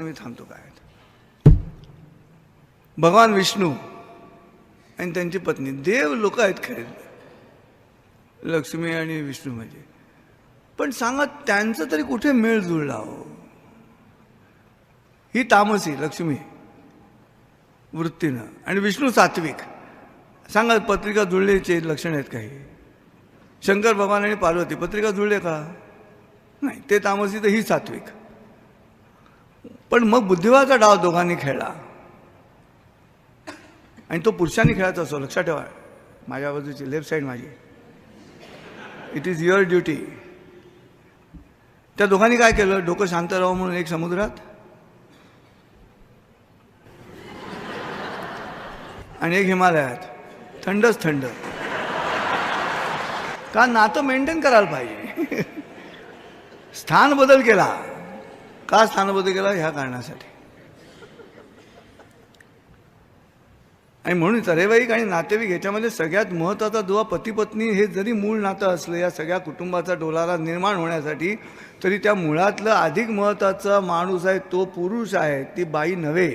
मी थांबतो काय भगवान विष्णू आणि त्यांची पत्नी देव लोक आहेत खरे. लक्ष्मी आणि विष्णू म्हणजे. पण सांगा त्यांचं तरी कुठे मेळ जुळला हो? ही तामसी लक्ष्मी वृत्तीनं. आणि विष्णू सात्विक. सांगा पत्रिका जुळल्याचे लक्षण आहेत काही? शंकर भगवान आणि पार्वती पत्रिका जुळले का? नाही ते तामसी तर ही सात्विक. पण मग बुद्धिवाचा डाव दोघांनी खेळला. आणि तो पुरुषांनी खेळायचा असो लक्षात ठेवा. माझ्या बाजूची लेफ्ट साईड माझी. इट इज युअर ड्युटी त्या दोघांनी काय केलं? डोकं शांत राहावं म्हणून एक समुद्रात. आणि एक हिमालयात. थंडच थंड. का नातं मेंटेन करायला पाहिजे? स्थान बदल केला. का स्थानबद्ध केला? ह्या कारणासाठी. आणि म्हणून तरेवाईक आणि नातेवाईक ह्याच्यामध्ये सगळ्यात महत्त्वाचा दुवा पती पत्नी हे जरी मूळ नातं असलं या सगळ्या कुटुंबाचा डोलारा निर्माण होण्यासाठी तरी त्या मुळातलं अधिक महत्त्वाचा माणूस आहे तो पुरुष आहे ती बाई नव्हे.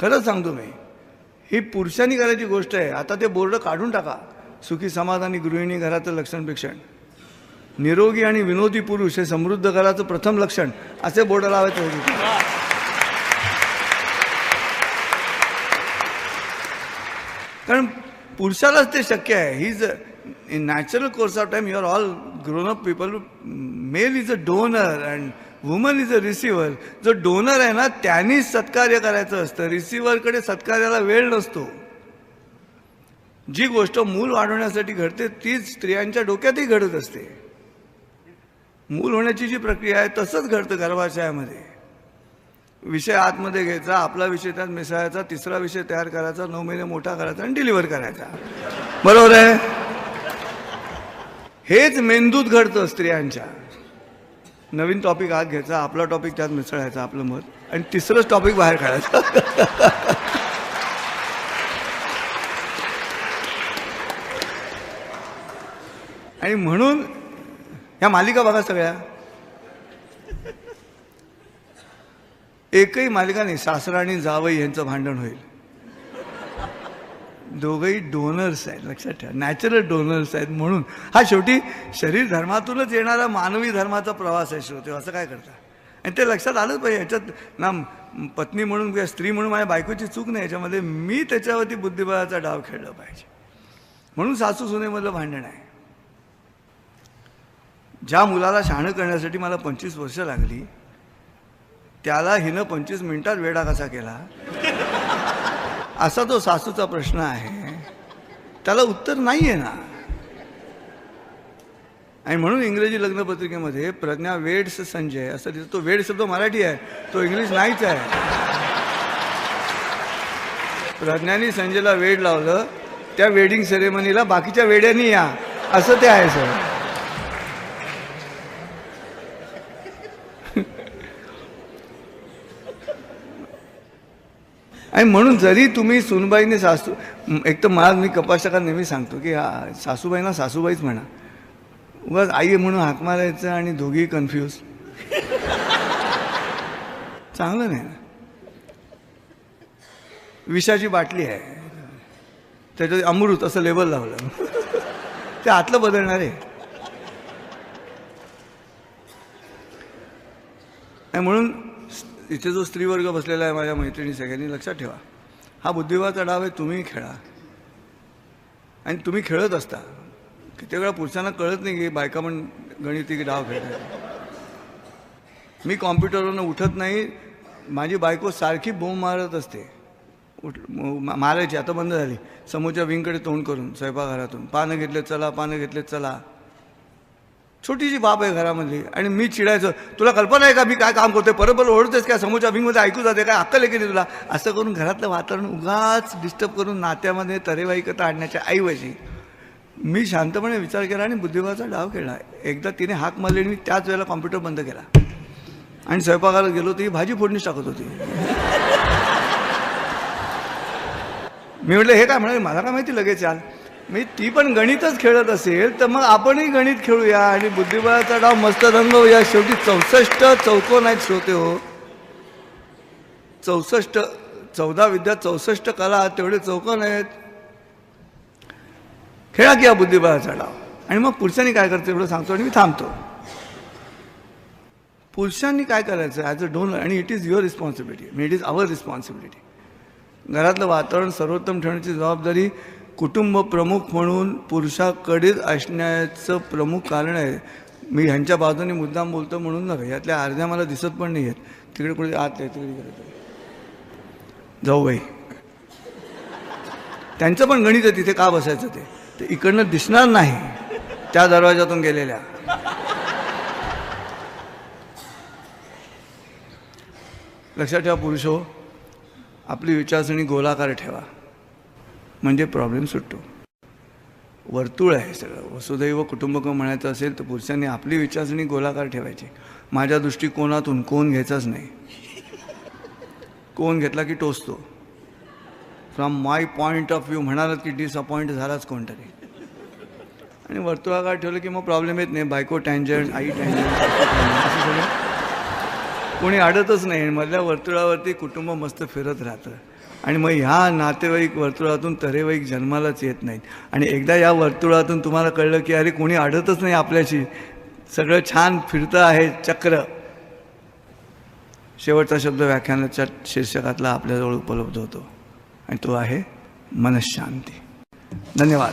खरंच सांगतो मी ही पुरुषांनी करायची गोष्ट आहे. आता ते बोर्ड काढून टाका. सुखी समाधानी गृहिणी घराचं लक्षण पेक्षण निरोगी आणि विनोदी पुरुष हे समृद्ध घराचं प्रथम लक्षण असे बोर्ड लावायचे होते. कारण पुरुषालाच ते शक्य आहे. ही is in natural course of time you are all grown up people male is a donor and woman is a receiver जो डोनर आहे ना त्यांनीच सत्कार्य करायचं असतं. रिसिव्हरकडे सत्कार्याला वेळ नसतो. जी गोष्ट मूल वाढवण्यासाठी घडते तीच स्त्रियांच्या डोक्यातही घडत असते. मूल होण्याची जी प्रक्रिया आहे तसंच घडतं गर्भाशयामध्ये. विषय आतमध्ये घ्यायचा आपला विषय त्यात मिसळायचा तिसरा विषय तयार करायचा नऊ महिने मोठा करायचा आणि डिलिव्हर करायचा. बरोबर आहे? हेच मेंदूत घडतं स्त्रियांच्या. नवीन टॉपिक आत घ्यायचा आपला टॉपिक त्यात मिसळायचा आपलं मत. आणि तिसरंच टॉपिक बाहेर काढायचं. आणि म्हणून ह्या मालिका बघा सगळ्या. एकही मालिका नाही सासरा आणि जावई यांचं भांडण होईल. दोघंही डोनर्स आहेत लक्षात ठेवा. नॅचरल डोनर्स आहेत म्हणून. हा शेवटी शरीर धर्मातूनच येणारा मानवी धर्माचा प्रवास आहे श्रोते असं काय करता? आणि ते लक्षात आलंच पाहिजे. याच्यात ना पत्नी म्हणून किंवा स्त्री म्हणून माझ्या बायकोची चूक नाही. याच्यामध्ये मी त्याच्यावरती बुद्धिबळाचा डाव खेळला पाहिजे. म्हणून सासू सुनेमधलं भांडण आहे. ज्या मुलाला शहाणं करण्यासाठी मला पंचवीस वर्ष लागली त्याला हिनं पंचवीस मिनिटात वेडा कसा केला? असा तो सासूचा प्रश्न आहे. त्याला उत्तर नाही आहे ना. आणि म्हणून इंग्रजी लग्नपत्रिकेमध्ये प्रज्ञा वेड्स संजय असं तिथं तो वेड शब्द मराठी आहे तो इंग्लिश नाहीच आहे. प्रज्ञानी संजयला वेड लावलं त्या वेडिंग सेरेमनीला बाकीच्या वेड्यांनी या. असं ते आहे सर. आणि म्हणून जरी तुम्ही सुनबाईने सासू एक तर मला मी कपाशाकार नेहमी सांगतो की हा सासूबाईंना सासूबाईच म्हणा. उगाच आई आहे म्हणून हाक मारायचं आणि दोघी कन्फ्यूज चांगलं नाही ना? विषाची बाटली आहे. त्याच्यात अमृत असं लेबल लावलं. ते आतलं बदलणार आहे. आणि म्हणून इथे जो स्त्रीवर्ग बसलेला आहे माझ्या मैत्रिणी सगळ्यांनी लक्षात ठेवा. हा बुद्धिबळाचा डाव आहे तुम्ही खेळा. आणि तुम्ही खेळत असता. किती वेळा पुरुषांना कळत नाही की बायका पण गणिती डाव खेळतात मी कॉम्प्युटरवरनं उठत नाही माझी बायको सारखी बोंब मारत असते. उठ मारायची आता बंद झाली. समोरच्या विंगकडे तोंड करून स्वयंपाकघरातून. पानं घेतले चला पानं घेतले चला. छोटीशी बाब आहे घरामध्ये आणि मी चिडायचं तुला कल्पना आहे का मी काय काम करतोय? परत परत ओढतेस काय? समोरच्या विंगमध्ये ऐकू जाते काय? अक्कल आहे की नाही तुला? असं करून घरातलं वातावरण उगाच डिस्टर्ब करून नात्यामध्ये तरेवाईकता आणण्याच्या ऐवजी मी शांतपणे विचार केला आणि बुद्धिबळाचा डाव केला एकदा तिने हाक मारली आणि मी त्याच वेळेला कॉम्प्युटर बंद केला. आणि स्वयंपाकाला गेलो ती भाजी फोडणीच टाकत होती. मी म्हटलं हे काय म्हणाले? मला काय माहिती लगेच याल? मी ती पण गणितच खेळत असेल तर मग आपणही गणित खेळूया आणि बुद्धिबळाचा डाव मस्त रंगवूया शेवटी चौसष्ट चौकोन आहेत श्रोते हो. चौसष्ट चौदा विद्या चौसष्ट कला तेवढे चौकोन आहेत. खेळा की या बुद्धिबळाचा डाव. आणि मग पुरुषांनी काय करतो एवढं सांगतो आणि मी थांबतो. पुरुषांनी काय करायचं? ॲज अ डोनर आणि it is your responsibility it is our responsibility घरातलं वातावरण सर्वोत्तम ठेवण्याची जबाबदारी कुटुंब प्रमुख म्हणून पुरुषाकडेच असण्याचं प्रमुख कारण आहे. मी ह्यांच्या बाजूने मुद्दाम बोलतो म्हणून नव्हे. यातल्या अर्ध्या मला दिसत पण नाही आहेत तिकडे कुठे आत आहे तिकडे जाऊ बाई. त्यांचं पण गणित आहे तिथे का बसायचं ते? ते इकडनं दिसणार नाही त्या दरवाजातून गेलेल्या. लक्षात ठेवा पुरुष हो आपली विचारसरणी गोलाकार ठेवा. म्हणजे प्रॉब्लेम सुटतो. वर्तुळ आहे सगळं. वसुदैव कुटुंबकम म्हणायचं असेल तर पुरुषांनी आपली विचारसरणी गोलाकार ठेवायची. माझ्या दृष्टिकोनातून कोण घ्यायचाच नाही. कोण घेतला की टोचतो. From my point of view म्हणालात की डिसअपॉइंट झालाच कोणतरी. आणि वर्तुळाकार ठेवलं की मग प्रॉब्लेम येत नाही. बायको टँजंट आई टँजंट असं सगळं. कोणी अडतच नाही. मधल्या वर्तुळावरती कुटुंब मस्त फिरत राहतं. आणि मग ह्या नातेवाईक वर्तुळातून तरेवाईक जन्मालाच येत नाहीत. आणि एकदा या वर्तुळातून तुम्हाला कळलं की अरे कोणी अडतच नाही आपल्याशी. सगळं छान फिरतं आहे चक्र. शेवटचा शब्द व्याख्यानाच्या शीर्षकातला आपल्याजवळ उपलब्ध होतो. आणि तो आहे मनशांती. धन्यवाद.